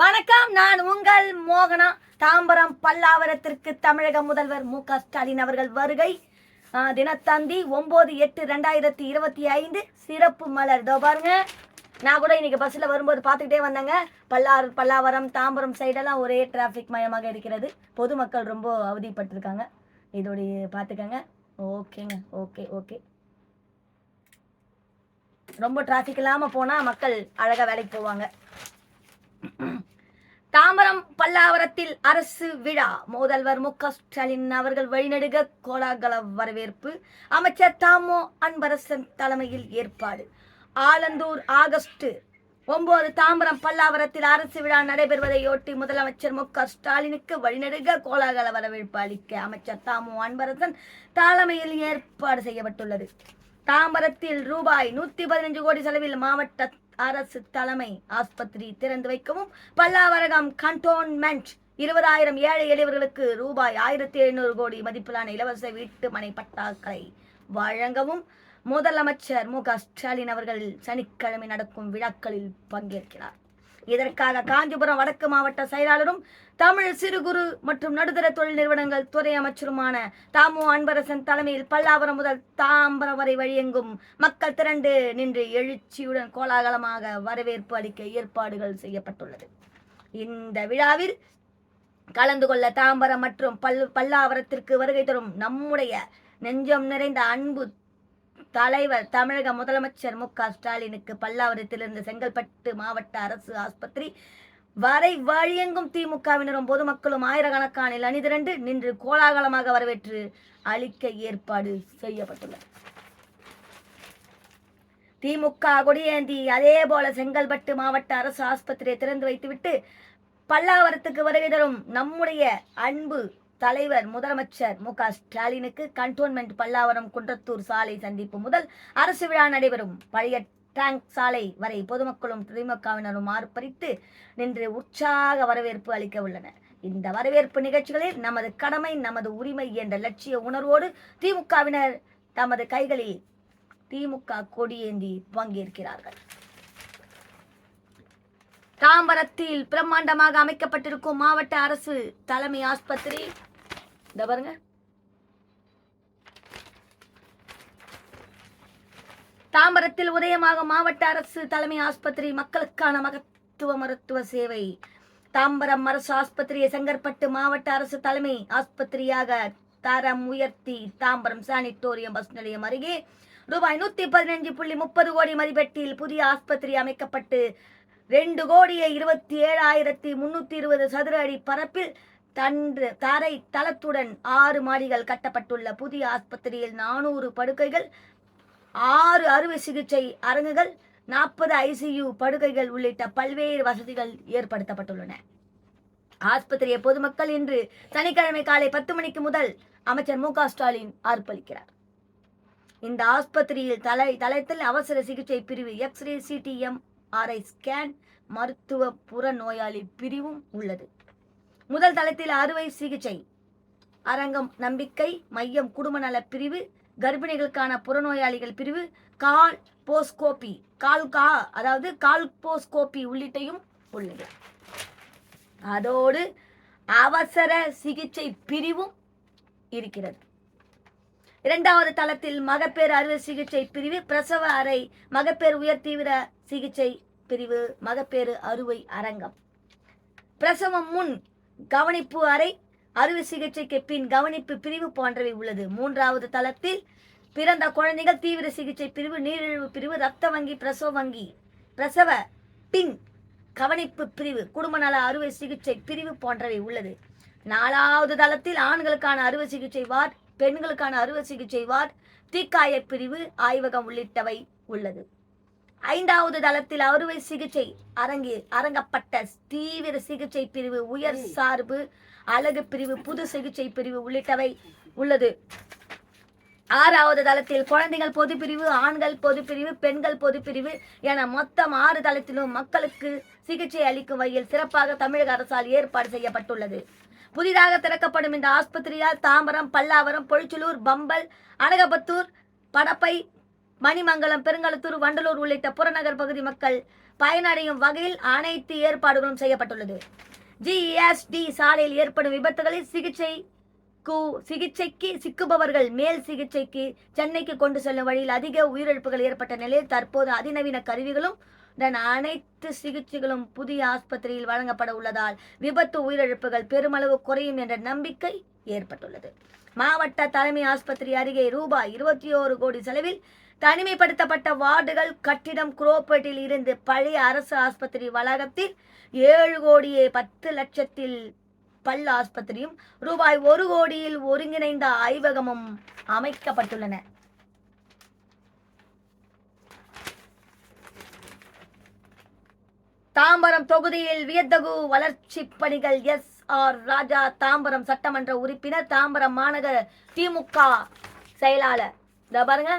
வணக்கம் நான் உங்கள் மோகனா. தாம்பரம் பல்லாவரத்திற்கு தமிழக முதல்வர் மு க ஸ்டாலின் அவர்கள் வருகை. தினத்தந்தி ஒன்பது எட்டு ரெண்டாயிரத்தி இருபத்தி ஐந்து. சிறப்பு மலர். இதோ பாருங்க. நான் கூட இன்னைக்கு பஸ்ஸில் வரும்போது பார்த்துக்கிட்டே வந்தேங்க. பல்லார் பல்லாவரம் தாம்பரம் சைடெல்லாம் ஒரே டிராஃபிக் மயமாக இருக்கிறது. பொதுமக்கள் ரொம்ப அவதிப்பட்டிருக்காங்க. இதோடைய பார்த்துக்கங்க. ஓகேங்க ஓகே ஓகே. ரொம்ப டிராஃபிக் இல்லாமல் போனால் மக்கள் அழகாக வேலைக்கு போவாங்க. தாம்பரம் பல்லாவரத்தில் அரசு விழா. முதல்வர் மு க ஸ்டாலின் அவர்கள் வழிநடுக கோலாகல வரவேற்பு. அமைச்சர் தாமோ அன்பரசன் தலைமையில் ஏற்பாடு. ஆலந்தூர் ஆகஸ்ட் ஒன்பது தாம்பரம் பல்லாவரத்தில் அரசு விழா நடைபெறுவதையொட்டி முதலமைச்சர் மு க ஸ்டாலினுக்கு வழிநடுக கோலாகல வரவேற்பு அளிக்க அமைச்சர் தாமோ அன்பரசன் தலைமையில் ஏற்பாடு செய்யப்பட்டுள்ளது. தாம்பரத்தில் ரூபாய் நூத்தி பதினஞ்சு கோடி செலவில் மாவட்ட அரசு தலைமை ஆஸ்பத்திரி திறந்து வைக்கவும் பல்லாவரகம் கண்டோன்மெண்ட் இருபதாயிரம் ஏழை எளியவர்களுக்கு ரூபாய் ஆயிரத்தி எழுநூறு கோடி மதிப்பிலான இலவச வீட்டு மனை பட்டாக்களை வழங்கவும் முதலமைச்சர் மு க ஸ்டாலின் அவர்கள் சனிக்கிழமை நடக்கும் விழாக்களில் பங்கேற்கிறார். இதற்காக காஞ்சிபுரம் வடக்கு மாவட்ட செயலாளரும் தமிழ் சிறு குறு மற்றும் நடுத்தர தொழில் நிறுவனங்கள் துறை அமைச்சருமான தாமு அன்பரசன் தலைமையில் பல்லாவரம் முதல் தாம்பரம் வரை வழியெங்கும் மக்கள் திரண்டு நின்று எழுச்சியுடன் கோலாகலமாக வரவேற்பு அளிக்க ஏற்பாடுகள் செய்யப்பட்டுள்ளது. இந்த விழாவில் கலந்து கொள்ள தாம்பரம் மற்றும் பல் பல்லாவரத்திற்கு வருகை தரும் நம்முடைய நெஞ்சம் நிறைந்த அன்பு தலைவர் தமிழக முதலமைச்சர் மு க ஸ்டாலினுக்கு பல்லாவரத்திலிருந்து செங்கல்பட்டு மாவட்ட அரசு ஆஸ்பத்திரி வரை வழியெங்கும் திமுகவினரும் பொதுமக்களும் ஆயிரக்கணக்கானில் அணிதிரண்டு நின்று கோலாகலமாக வரவேற்று அளிக்க ஏற்பாடு செய்யப்பட்டுள்ளது. திமுக கொடியேந்தி அதே போல செங்கல்பட்டு மாவட்ட அரசு ஆஸ்பத்திரியை திறந்து வைத்துவிட்டு பல்லாவரத்துக்கு வருகை தரும் நம்முடைய அன்பு தலைவர் முதலமைச்சர் மு க ஸ்டாலினுக்கு கண்டோன்மெண்ட் பல்லாவரம் குன்றத்தூர் சாலை சந்திப்பு முதல் அரசு விழா நடைபெறும். பழைய டேங்க் சாலை வரை பொதுமக்களும் திமுகவினரும் ஆர்ப்பரித்து நின்று உற்சாக வரவேற்பு அளிக்க உள்ளனர். இந்த வரவேற்பு நிகழ்ச்சிகளில் நமது கடமை நமது உரிமை என்ற லட்சிய உணர்வோடு திமுகவினர் தமது கைகளில் திமுக கொடியேந்தி பங்கேற்கிறார்கள். தாம்பரத்தில் பிரம்மாண்டமாக அமைக்கப்பட்டிருக்கும் மாவட்ட அரசு தலைமை ஆஸ்பத்திரி இந்த பாருங்க. தாம்பரத்தில் உதயமாக மாவட்ட அரசு தலைமை ஆஸ்பத்திரி மக்களுக்கான மகத்துவ மருத்துவ சேவை. தாம்பரம் அரசு ஆஸ்பத்திரியை செங்கற்பட்டு மாவட்ட அரசு தலைமை ஆஸ்பத்திரியாக தரம் உயர்த்தி தாம்பரம் சானிட்டோரியம் பஸ் நிலையம் அருகே ரூபாய் நூத்தி பதினஞ்சு புள்ளி முப்பது கோடி மதிப்பீட்டில் புதிய ஆஸ்பத்திரி அமைக்கப்பட்டு ரெண்டு கோடியே இருபத்தி ஏழாயிரத்தி முன்னூத்தி இருபது சதுர அடி பரப்பில் தன்று தரை தளத்துடன் ஆறு மாடிகள் கட்டப்பட்டுள்ள புதிய ஆஸ்பத்திரியில் நானூறு படுக்கைகள் ஆறு அறுவை சிகிச்சை அரங்குகள் நாற்பது ஐசியு படுக்கைகள் உள்ளிட்ட பல்வேறு வசதிகள் ஏற்படுத்தப்பட்டுள்ளன. ஆஸ்பத்திரியை பொதுமக்கள் இன்று சனிக்கிழமை காலை பத்து மணிக்கு முதல் அமைச்சர் மு ஸ்டாலின் அர்ப்பணிக்கிறார். இந்த ஆஸ்பத்திரியில் தலை தளத்தில் அவசர சிகிச்சை பிரிவு எக்ஸ்ரே சிடிஎம் ஆர்ஐ ஸ்கேன் மருத்துவ புற நோயாளி பிரிவும் உள்ளது. முதல் தளத்தில் அறுவை சிகிச்சை. அரங்கம் நம்பிக்கை மையம் குடும்ப நல பிரிவு கர்ப்பிணிகளுக்கான புறநோயாளிகள் பிரிவு கால் போஸ்கோபி கால் கா அதாவது கால் போஸ்கோபி உள்ளிட்டையும் உள்ளது. அதோடு அவசர சிகிச்சை பிரிவும் இருக்கிறது. இரண்டாவது தளத்தில் மகப்பேறு அறுவை சிகிச்சை பிரிவு பிரசவ அறை மகப்பேறு உயர் தீவிர சிகிச்சை பிரிவு மகப்பேறு அறுவை அரங்கம். பிரசவம் முன் கவனிப்பு அறை அறுவை சிகிச்சைக்கு பின் கவனிப்பு பிரிவு போன்றவை உள்ளது. மூன்றாவது தளத்தில் பிறந்த குழந்தைகள் தீவிர சிகிச்சை பிரிவு நீரிழிவு பிரிவு ரத்த வங்கி பிரசவ வங்கி பிரசவ பின் கவனிப்பு பிரிவு குடும்ப நல அறுவை சிகிச்சை பிரிவு போன்றவை உள்ளது. நாலாவது தளத்தில் ஆண்களுக்கான அறுவை சிகிச்சை வார்டு பெண்களுக்கான அறுவை சிகிச்சை வார்டு தீக்காய பிரிவு ஆய்வகம் உள்ளிட்டவை உள்ளது. ஐந்தாவது தளத்தில் அறுவை சிகிச்சை அரங்கி அரங்கப்பட்ட தீவிர சிகிச்சை பிரிவு உயர் சார்பு அழகு பிரிவு புது சிகிச்சை பிரிவு உள்ளிட்டவை உள்ளது. ஆறாவது தளத்தில் குழந்தைகள் பொது பிரிவு ஆண்கள் பொது பிரிவு பெண்கள் பொது பிரிவு என மொத்தம் ஆறு தளத்திலும் மக்களுக்கு சிகிச்சை அளிக்கும் வகையில் சிறப்பாக தமிழக அரசால் ஏற்பாடு செய்யப்பட்டுள்ளது. புதிதாக திறக்கப்படும் இந்த ஆஸ்பத்திரியால் தாம்பரம் பல்லாவரம் பொழிச்சலூர் பம்பல் அனகபத்தூர் படப்பை மணிமங்கலம் பெருங்களத்தூர் வண்டலூர் உள்ளிட்ட புறநகர் பகுதி மக்கள் பயனடையும் வகையில் அனைத்து ஏற்பாடுகளும் செய்யப்பட்டுள்ளது. ஜிஎஸ்டி சாலையில் ஏற்படும் விபத்துகளில் சிகிச்சை கு- சிகிச்சைக்கு சிக்குபவர்கள் மேல் சிகிச்சைக்கு சென்னைக்கு கொண்டு செல்லும் வழியில் அதிக உயிரிழப்புகள் ஏற்பட்ட நிலையில் தற்போது அதிநவீன கருவிகளும் உடன் அனைத்து சிகிச்சைகளும் புதிய ஆஸ்பத்திரியில் வழங்கப்பட உள்ளதால் விபத்து உயிரிழப்புகள் பெருமளவு குறையும் என்ற நம்பிக்கை ஏற்பட்டுள்ளது. மாவட்ட தலைமை ஆஸ்பத்திரி அருகே ரூபாய் இருபத்தி ஓரு கோடி செலவில் தனிமைப்படுத்தப்பட்ட வார்டுகள் கட்டிடம் குரோப்பேட்டில் இருந்து பழைய அரசு ஆஸ்பத்திரி வளாகத்தில் ஏழு கோடியே பத்து லட்சத்தில் பல் ஆஸ்பத்திரியும் ரூபாய் ஒரு கோடியில் ஒருங்கிணைந்த ஆய்வகமும் அமைக்கப்பட்டுள்ளன. தாம்பரம் தொகுதியில் வியத்தகு வளர்ச்சி பணிகள் எஸ். ஆர். ராஜா தாம்பரம் சட்டமன்ற உறுப்பினர் தாம்பரம் மாநகர திமுக செயலாளர். இதோ பாருங்க.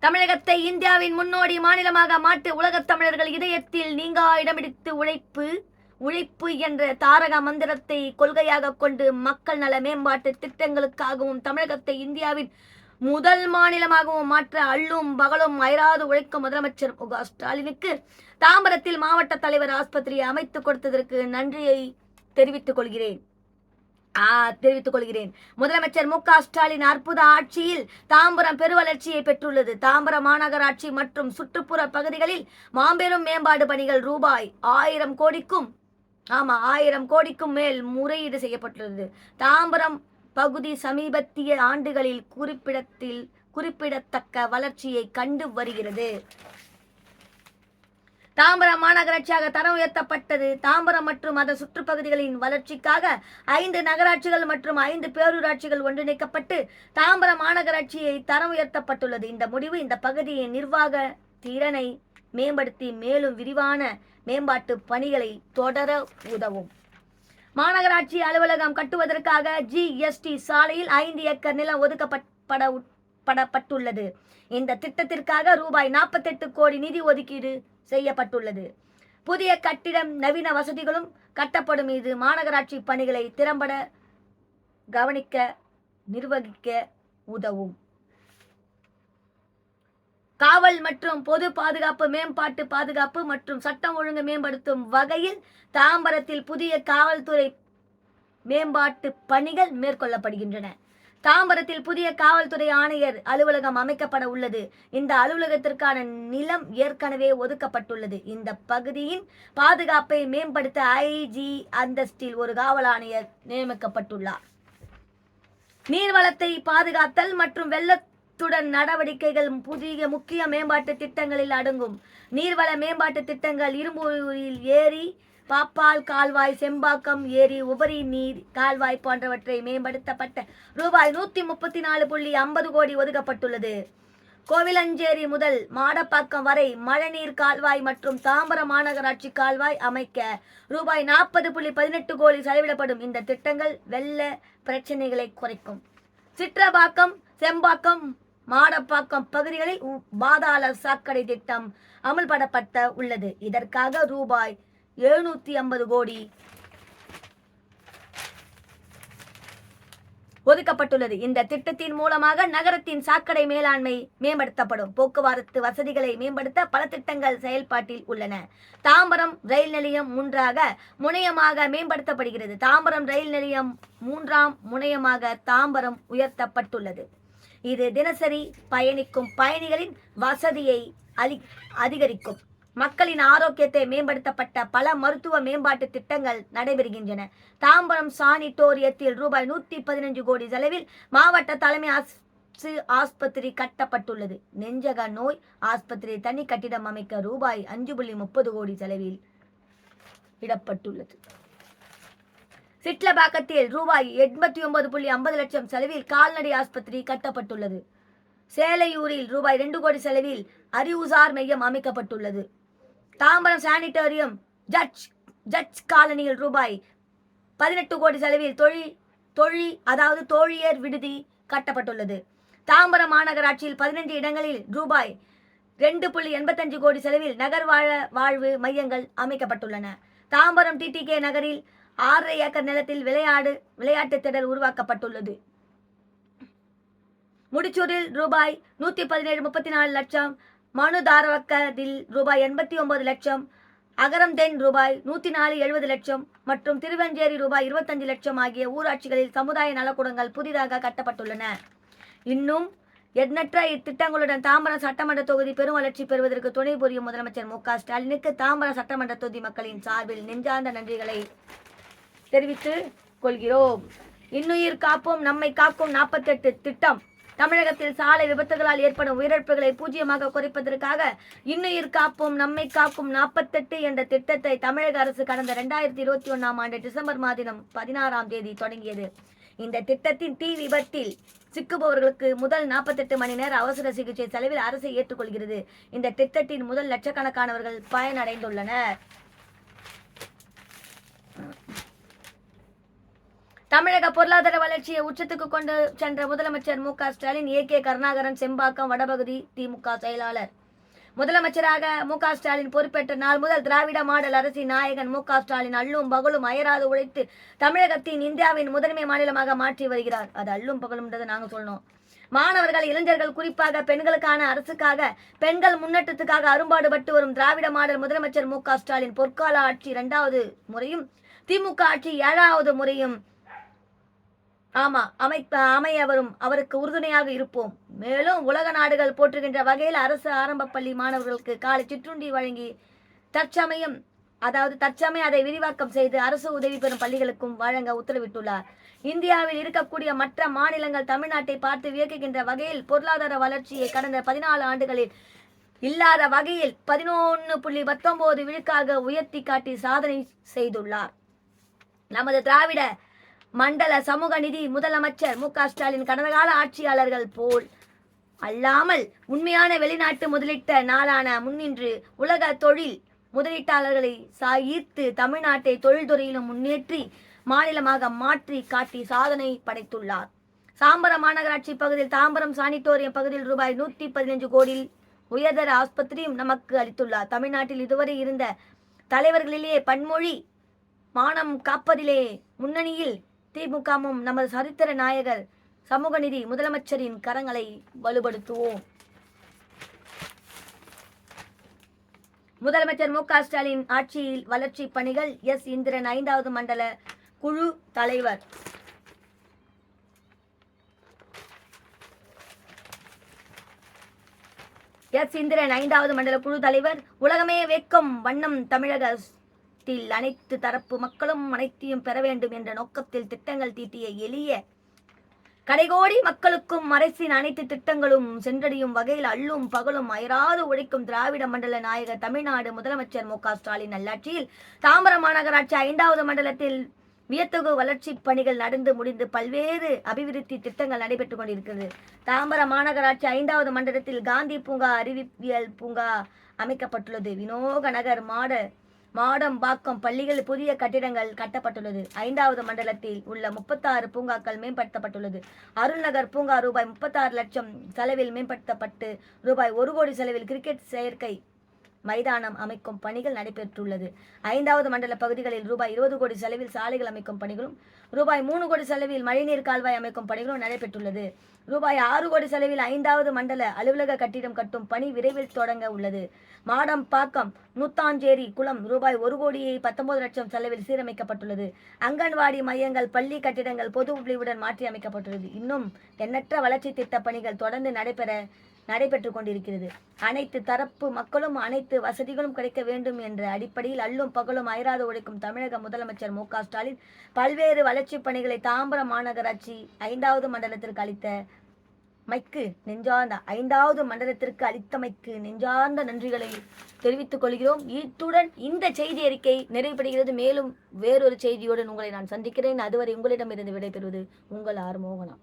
தமிழகத்தை இந்தியாவின் முன்னோடி மாநிலமாக மாற்று உலகத் தமிழர்கள் இதயத்தில் நீங்கா இடமெடுத்து உழைப்பு உழைப்பு என்ற தாரக மந்திரத்தை கொள்கையாக கொண்டு மக்கள் நல மேம்பாட்டு திட்டங்களுக்காகவும் தமிழகத்தை இந்தியாவின் முதல் மாநிலமாகவும் மாற்ற அள்ளும் பகலும் அயராது உழைக்கும் முதலமைச்சர் மு ஸ்டாலினுக்கு தாம்பரத்தில் மாவட்ட தலைவர் ஆஸ்பத்திரியை அமைத்துக் கொடுத்ததற்கு நன்றியை தெரிவித்துக் கொள்கிறேன். தெரிவித்துக் கொள்கிறேன் முதலமைச்சர் மு க ஸ்டாலின் அற்புத ஆட்சியில் தாம்பரம் பெருவளர்ச்சியை பெற்றுள்ளது. தாம்பரம் மாநகராட்சி மற்றும் சுற்றுப்புற பகுதிகளில் மாபெரும் மேம்பாடு பணிகள் ரூபாய் ஆயிரம் கோடிக்கும் ஆமா ஆயிரம் கோடிக்கும் மேல் முறையீடு செய்யப்பட்டுள்ளது. தாம்பரம் பகுதி சமீபத்திய ஆண்டுகளில் குறிப்பிடத்தில் குறிப்பிடத்தக்க வளர்ச்சியை கண்டு வருகிறது. தாம்பரம் மாநகராட்சியாக தரம் உயர்த்தப்பட்டது. தாம்பரம் மற்றும் அதன் சுற்றுப்பகுதிகளின் வளர்ச்சிக்காக ஐந்து நகராட்சிகள் மற்றும் ஐந்து பேரூராட்சிகள் ஒன்றிணைக்கப்பட்டு தாம்பரம் மாநகராட்சியை தரம் உயர்த்தப்பட்டுள்ளது. இந்த முடிவு இந்த பகுதியின் நிர்வாக திறனை மேம்படுத்தி மேலும் விரிவான மேம்பாட்டு பணிகளை தொடர உதவும். மாநகராட்சி அலுவலகம் கட்டுவதற்காக ஜிஎஸ்டி சாலையில் ஐந்து ஏக்கர் நிலம் ஒதுக்கப்பட படப்பட்டுள்ளது இந்த திட்டத்திற்காக ரூபாய் நாற்பத்தெட்டு கோடி நிதி ஒதுக்கீடு செய்யப்பட்டுள்ளது. புதிய கட்டிடம் நவீன வசதிகளும் கட்டப்படும். இது மாநகராட்சி பணிகளை திறம்பட கவனிக்க நிர்வகிக்க உதவும். காவல் மற்றும் பொது பாதுகாப்பு மேம்பாட்டு பாதுகாப்பு மற்றும் சட்டம் ஒழுங்கு மேம்படுத்தும் வகையில் தாம்பரத்தில் புதிய காவல்துறை மேம்பாட்டு பணிகள் மேற்கொள்ளப்படுகின்றன. தாம்பரத்தில் புதிய காவல்துறை ஆணையர் அலுவலகம் அமைக்கப்பட உள்ளது. இந்த அலுவலகத்திற்கான நிலம் ஏற்கனவே ஒதுக்கப்பட்டுள்ளது. இந்த பகுதியின் பாதுகாப்பை மேம்படுத்த ஐஜி அந்தஸ்தில் ஒரு காவல் ஆணையர் நியமிக்கப்பட்டுள்ளார். நீர்வளத்தை பாதுகாத்தல் மற்றும் வெள்ளத்துடன் நடவடிக்கைகள் புதிய முக்கிய மேம்பாட்டு திட்டங்களில் அடங்கும். நீர்வள மேம்பாட்டு திட்டங்கள் இரும்பூரில் ஏரி பாப்பால் கால்வாய் செம்பாக்கம் ஏரி உபரி நீர் கால்வாய் போன்றவற்றை மேம்படுத்தப்பட்ட ரூபாய் நூத்தி முப்பத்தி நாலு புள்ளி ஐம்பது கோடி ஒதுக்கப்பட்டுள்ளது. கோவிலஞ்சேரி முதல் மாடப்பாக்கம் வரை மழைநீர் கால்வாய் மற்றும் தாம்பரம் மாநகராட்சி கால்வாய் அமைக்க ரூபாய் நாற்பது புள்ளி பதினெட்டு கோடி செலவிடப்படும். இந்த திட்டங்கள் வெள்ள பிரச்சனைகளை குறைக்கும். சிற்றபாக்கம் செம்பாக்கம் மாடப்பாக்கம் பகுதிகளில் உ- பாதாள சாக்கடை திட்டம் அமல்படப்பட்ட உள்ளது. இதற்காக ரூபாய் எழுநூத்தி ஐம்பது கோடி ஒதுக்கப்பட்டுள்ளது. இந்த திட்டத்தின் மூலமாக நகரத்தின் சாக்கடை மேலாண்மை மேம்படுத்தப்படும். போக்குவரத்து வசதிகளை மேம்படுத்த பல திட்டங்கள் செயல்பாட்டில் உள்ளன. தாம்பரம் ரயில் நிலையம் மூன்றாக முனையமாக மேம்படுத்தப்படுகிறது. தாம்பரம் ரயில் நிலையம் மூன்றாம் முனையமாக தாம்பரம் உயர்த்தப்பட்டுள்ளது. இது தினசரி பயணிக்கும் பயணிகளின் வசதியை அளி அதிகரிக்கும். மக்களின் ஆரோக்கியத்தை மேம்படுத்தப்பட்ட பல மருத்துவ மேம்பாட்டு திட்டங்கள் நடைபெறுகின்றன. தாம்பரம் சானிட்டோரியத்தில் ரூபாய் நூத்தி பதினஞ்சு கோடி செலவில் மாவட்ட தலைமை அரசு ஆஸ்பத்திரி கட்டப்பட்டுள்ளது. நெஞ்சக நோய் ஆஸ்பத்திரி தனி கட்டிடம் அமைக்க ரூபாய் அஞ்சு புள்ளி முப்பது கோடி செலவில் இடப்பட்டுள்ளது. சிட்லபாக்கத்தில் ரூபாய் எண்பத்தி ஒன்பது புள்ளி ஐம்பது லட்சம் செலவில் கால்நடை ஆஸ்பத்திரி கட்டப்பட்டுள்ளது. சேலையூரில் ரூபாய் ரெண்டு கோடி செலவில் அறிவுசார் மையம் அமைக்கப்பட்டுள்ளது. தாம்பரம் சானிட்டோரியம் ஜட்ஜ் ஜட்ஜ் காலனியில் ரூபாய் பதினெட்டு கோடி செலவில் தொழில் தொழில் அதாவது தோழியர் விடுதி கட்டப்பட்டுள்ளது. தாம்பரம் மாநகராட்சியில் பதினைந்து இடங்களில் ரூபாய் ரெண்டு புள்ளி எண்பத்தஞ்சு கோடி செலவில் நகர்வாழ வாழ்வு மையங்கள் அமைக்கப்பட்டுள்ளன. தாம்பரம் டிடிகே நகரில் ஆறரை ஏக்கர் நிலத்தில் விளையாடு விளையாட்டு திடல் உருவாக்கப்பட்டுள்ளது. முடிச்சூரில் ரூபாய் நூற்றி பதினேழு முப்பத்தி நாலு லட்சம் மனு தாரவக்கத்தில் ரூபாய் எண்பத்தி ஒன்பது லட்சம் அகரம் தென் ரூபாய் நூற்றி நாலு எழுபது லட்சம் மற்றும் திருவஞ்சேரி ரூபாய் இருபத்தஞ்சு லட்சம் ஆகிய ஊராட்சிகளில் சமுதாய நலக்கூடங்கள் புதிதாக கட்டப்பட்டுள்ளன. இன்னும் எண்ணற்ற இத்திட்டங்களுடன் தாம்பரம் சட்டமன்ற தொகுதி பெரும் வளர்ச்சி பெறுவதற்கு துணை புரியும் முதலமைச்சர் மு க ஸ்டாலினுக்கு தாம்பரம் சட்டமன்ற தொகுதி மக்களின் சார்பில் நெஞ்சார்ந்த நன்றிகளை தெரிவித்துக் கொள்கிறோம். இன்னுயிர் காப்போம் நம்மை காக்கும் நாற்பத்தெட்டு திட்டம். தமிழகத்தில் சாலை விபத்துகளால் ஏற்படும் உயிரிழப்புகளை பூஜ்ஜியமாக குறைப்பதற்காக இன்னுயிர் காப்போம் நம்மை காக்கும் நாற்பத்தெட்டு என்ற திட்டத்தை தமிழக அரசு கடந்த இரண்டாயிரத்தி இருபத்தி ஒன்றாம் ஆண்டு டிசம்பர் மாதம் பதினாறாம் தேதி தொடங்கியது. இந்த திட்டத்தின் தீ விபத்தில் சிக்குபவர்களுக்கு முதல் நாற்பத்தெட்டு மணி நேர அவசர சிகிச்சை செலவில் அரசு ஏற்றுக்கொள்கிறது. இந்த திட்டத்தின் முதல் லட்சக்கணக்கானவர்கள் பயனடைந்துள்ளனர். தமிழக பொருளாதார வளர்ச்சியை உச்சத்துக்கு கொண்டு சென்ற முதலமைச்சர் மு ஸ்டாலின் ஏ கே கருணாகரன் செம்பாக்கம் வடபகுதி திமுக செயலாளர். முதலமைச்சராக மு ஸ்டாலின் பொறுப்பேற்ற நாள் முதல் திராவிட மாடல் அரசின் நாயகன் மு ஸ்டாலின் அள்ளும் பகலும் அயராது உழைத்து தமிழகத்தின் இந்தியாவின் முதன்மை மாநிலமாக மாற்றி வருகிறார். அது அள்ளும் பகலும்ன்றதை நாங்க சொல்லணும் மாணவர்கள் இளைஞர்கள் குறிப்பாக பெண்களுக்கான அரசுக்காக பெண்கள் முன்னேற்றத்துக்காக அரும்பாடுபட்டு வரும் திராவிட மாடல் முதலமைச்சர் மு ஸ்டாலின் பொற்கால ஆட்சி இரண்டாவது முறையும் திமுக ஆட்சி ஏழாவது முறையும் ஆமா அமை அமைய வரும் அவருக்கு உறுதுணையாக இருப்போம். மேலும் உலக நாடுகள் போற்றுகின்ற வகையில் அரசு ஆரம்ப பள்ளி மாணவர்களுக்கு காலை சிற்றுண்டி வழங்கி தற்சமயம் அதாவது தற்சமயம் அதை விரிவாக்கம் செய்து அரசு உதவி பெறும் பள்ளிகளுக்கும் வழங்க உத்தரவிட்டுள்ளார். இந்தியாவில் இருக்கக்கூடிய மற்ற மாநிலங்கள் தமிழ்நாட்டை பார்த்து வியக்குகின்ற வகையில் பொருளாதார வளர்ச்சியை கடந்த பதினாலு ஆண்டுகளில் இல்லாத வகையில் பதினொன்று புள்ளி பத்தொன்பது விழுக்காக உயர்த்தி காட்டி சாதனை செய்துள்ளார். நமது திராவிட மண்டல சமூக நிதி முதலமைச்சர் மு க ஸ்டாலின் கடந்த கால ஆட்சியாளர்கள் போல் அல்லாமல் உண்மையான வெளிநாட்டு முதலீட்ட நாளான முன்னின்று உலக தொழில் முதலீட்டாளர்களை சா- தமிழ்நாட்டை தொழில்துறையிலும் முன்னேற்றி மாநிலமாக மாற்றி காட்டி சாதனை படைத்துள்ளார். சாம்பரம் மாநகராட்சி பகுதியில் தாம்பரம் சானிட்டோரியம் பகுதியில் ரூபாய் நூற்றி பதினஞ்சு கோடியில் உயர்தர ஆஸ்பத்திரியும் நமக்கு அளித்துள்ளார். தமிழ்நாட்டில் இதுவரை இருந்த தலைவர்களிலேயே பன்மொழி மானம் காப்பதிலே முன்னணியில் திமுகவும் நமது சரித்திர நாயகர் சமூக நிதி முதலமைச்சரின் கரங்களை வலுப்படுத்துவோம். முதலமைச்சர் மு க ஸ்டாலின் ஆட்சியில் வளர்ச்சி பணிகள் எஸ். இந்திரன் ஐந்தாவது மண்டல குழு தலைவர். எஸ். இந்திரன் ஐந்தாவது மண்டல குழு தலைவர். உலகமே வைக்கும் வண்ணம் தமிழக தமிழகத்தில் அனைத்து தரப்பு மக்களும் அனைத்தையும் பெற வேண்டும் என்ற நோக்கத்தில் திட்டங்கள் தீட்டிய எளிய கடைகோடி மக்களுக்கும் அரசின் அனைத்து திட்டங்களும் சென்றடையும் வகையில் அள்ளும் பகலும் அயராது உழைக்கும் திராவிட மண்டல நாயகர் தமிழ்நாடு முதலமைச்சர் மு க ஸ்டாலின் நல்லாட்சியில் தாம்பரம் மாநகராட்சி ஐந்தாவது மண்டலத்தில் வியத்தகு வளர்ச்சி பணிகள் நடந்து முடிந்து பல்வேறு அபிவிருத்தி திட்டங்கள் நடைபெற்றுக் கொண்டிருக்கிறது. தாம்பரம் மாநகராட்சி ஐந்தாவது மண்டலத்தில் காந்தி பூங்கா அறிவிப்பியல் பூங்கா அமைக்கப்பட்டுள்ளது. வினோக நகர் மாட மாடம்பாக்கம் பள்ளிகள் புதிய கட்டிடங்கள் கட்டப்பட்டுள்ளது. ஐந்தாவது மண்டலத்தில் உள்ள முப்பத்தாறு பூங்காக்கள் மேம்படுத்தப்பட்டுள்ளது. அருள்நகர் பூங்கா ரூபாய் முப்பத்தாறு லட்சம் செலவில் மேம்படுத்தப்பட்டு ரூபாய் ஒரு கோடி செலவில் கிரிக்கெட் செயற்கை மைதானம் அமைக்கும் பணிகள் நடைபெற்றுள்ளது. ஐந்தாவது மண்டல பகுதிகளில் ரூபாய் இருபது கோடி செலவில் சாலைகள் அமைக்கும் பணிகளும் ரூபாய் மூணு கோடி செலவில் மழைநீர் கால்வாய் அமைக்கும் பணிகளும் நடைபெற்றுள்ளது. ரூபாய் ஆறு கோடி செலவில் ஐந்தாவது மண்டல அலுவலக கட்டிடம் கட்டும் பணி விரைவில் தொடங்க உள்ளது. மாடம்பாக்கம் நூத்தாஞ்சேரி குளம் ரூபாய் ஒரு கோடியே பத்தொன்பது லட்சம் செலவில் சீரமைக்கப்பட்டுள்ளது. அங்கன்வாடி மையங்கள் பள்ளி கட்டிடங்கள் பொது உபயோகுடன் மாற்றி அமைக்கப்பட்டுள்ளது இன்னும் எண்ணற்ற வளர்ச்சி திட்ட பணிகள் தொடர்ந்து நடைபெற நடைபெற்று கொண்டிருக்கிறது. அனைத்து தரப்பு மக்களும் அனைத்து வசதிகளும் கிடைக்க வேண்டும் என்ற அடிப்படையில் அல்லும் பகலும் அயராது உழைக்கும் தமிழக முதலமைச்சர் மு ஸ்டாலின் பல்வேறு வளர்ச்சிப் பணிகளை தாம்பரம் மாநகராட்சி ஐந்தாவது மண்டலத்திற்கு அளித்த மைக்கு நெஞ்சார்ந்த ஐந்தாவது மண்டலத்திற்கு அளித்தமைக்கு நெஞ்சார்ந்த நன்றிகளை தெரிவித்துக் கொள்கிறோம். இத்துடன் இந்த செய்தி அறிக்கை நிறைவடைகிறது மேலும் வேறொரு செய்தியுடன் உங்களை நான் சந்திக்கிறேன். அதுவரை உங்களிடமிருந்து விடைபெறுவது உங்கள் ஆர் மோகனா.